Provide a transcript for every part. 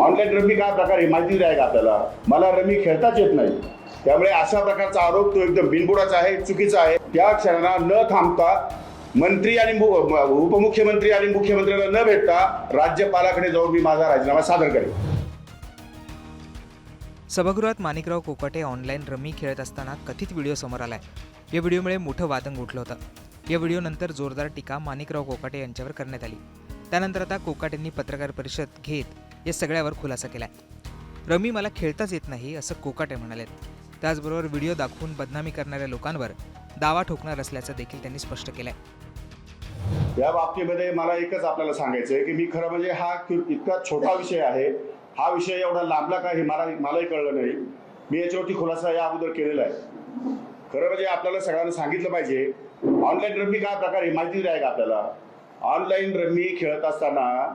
Online rummy काय प्रकार आहे माहिती आहे का आपल्याला. मला रमी खेळताच येत नाही. त्यामुळे अशा प्रकारचा आरोप तो एकदम बिनबुडाचा आहे चुकीचा आहे. त्या क्षणाला न थांबता मंत्री आणि उपमुख्यमंत्री आणि मुख्यमंत्र्यांना न भेटता राज्यपालाकडे जाऊन मी माझा राजीनामा सादर करेन. सभागृहात माणिकराव कोकाटे ऑनलाईन रमी खेळत असताना कथित व्हिडिओ समोर आलाय. या व्हिडिओमुळे मोठं वादंग उठलं होतं. या व्हिडिओनंतर जोरदार टीका माणिकराव कोकाटे यांच्यावर करण्यात आली. त्यानंतर आता कोकाटेंनी पत्रकार परिषद घेत या सगळ्यावर खुलासा केलाय. रमी मला खेळताच येत नाही असं कोकाटे म्हणालेत. त्याचबरोबर व्हिडिओ दाखवून बदनामी करणाऱ्या लोकांवर दावा ठोकणार असल्याचं देखील त्यांनी स्पष्ट केलंय. या बाबतीमध्ये मला एकच आपल्याला सांगायचं आहे की मी खरं म्हणजे हा इतका छोटा विषय आहे. हा विषय एवढा लांबला का हे मला मलाही कळलं नाही. मी याच्यावरती खुलासा या अगोदर केलेला आहे. खरं म्हणजे आपल्याला सगळ्यांना सांगितलं पाहिजे ऑनलाईन रमी काय प्रकार आहे माहिती आहे का आपल्याला? ऑनलाईन रमी खेळत असताना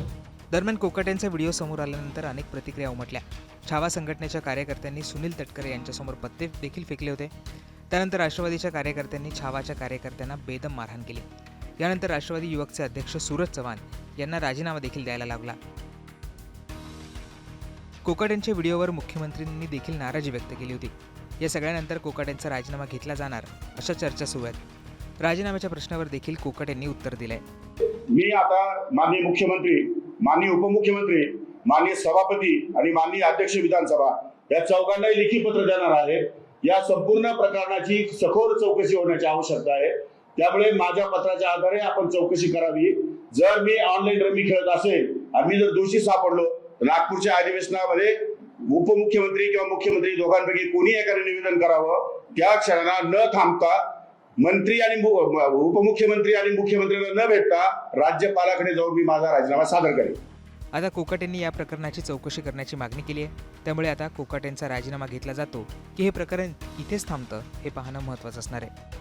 दरम्यान कोकाटेंचा व्हिडिओ समोर आल्यानंतर अनेक प्रतिक्रिया उमटल्या. छावा संघटनेच्या कार्यकर्त्यांनी सुनील तटकरे यांच्यासमोर पत्ते देखील फेकले होते. त्यानंतर राष्ट्रवादीच्या कार्यकर्त्यांनी छावाच्या कार्यकर्त्यांना बेदम मारहाण केली. यानंतर राष्ट्रवादी युवकचे अध्यक्ष सूरज चव्हाण यांना राजीनामा देखील द्यायला लागला. कोकाटेंच्या व्हिडिओवर मुख्यमंत्र्यांनी देखील नाराजी व्यक्त केली होती. या सगळ्यानंतर कोकाटेंचा राजीनामा घेतला जाणार अशा चर्चा सुरू आहेत. राजीनाम्याच्या प्रश्नावर देखील कोकाटेंनी उत्तर दिलंय. मी आता माननीय मुख्यमंत्री माननीय उपमुख्यमंत्री माननीय सभापती आणि माननीय अध्यक्ष विधानसभा या चौघांनाही लेखी पत्र देणार आहे या संपूर्ण प्रकरणाची सखोल चौकशी होण्याची आवश्यकता आहे. त्यामुळे माझ्या पत्राच्या आधारे आपण चौकशी करावी. जर मी ऑनलाईन रमी खेळत असेल आणि मी जर दोषी सापडलो तर नागपूरच्या अधिवेशनामध्ये उपमुख्यमंत्री किंवा मुख्यमंत्री दोघांपैकी कोणी एकाने निवेदन करावं त्या क्षणाला न थांबता मंत्री आणि उपमुख्यमंत्री आणि मुख्यमंत्र्यांना न भेटता राज्यपालाकडे जाऊन मी माझा राजीनामा सादर करेन. आता कोकाटेंनी या प्रकरणाची चौकशी करण्याची मागणी केली आहे. त्यामुळे आता कोकाटेंचा राजीनामा घेतला जातो की हे प्रकरण इथेच थांबतं हे पाहणं महत्त्वाचं असणार आहे.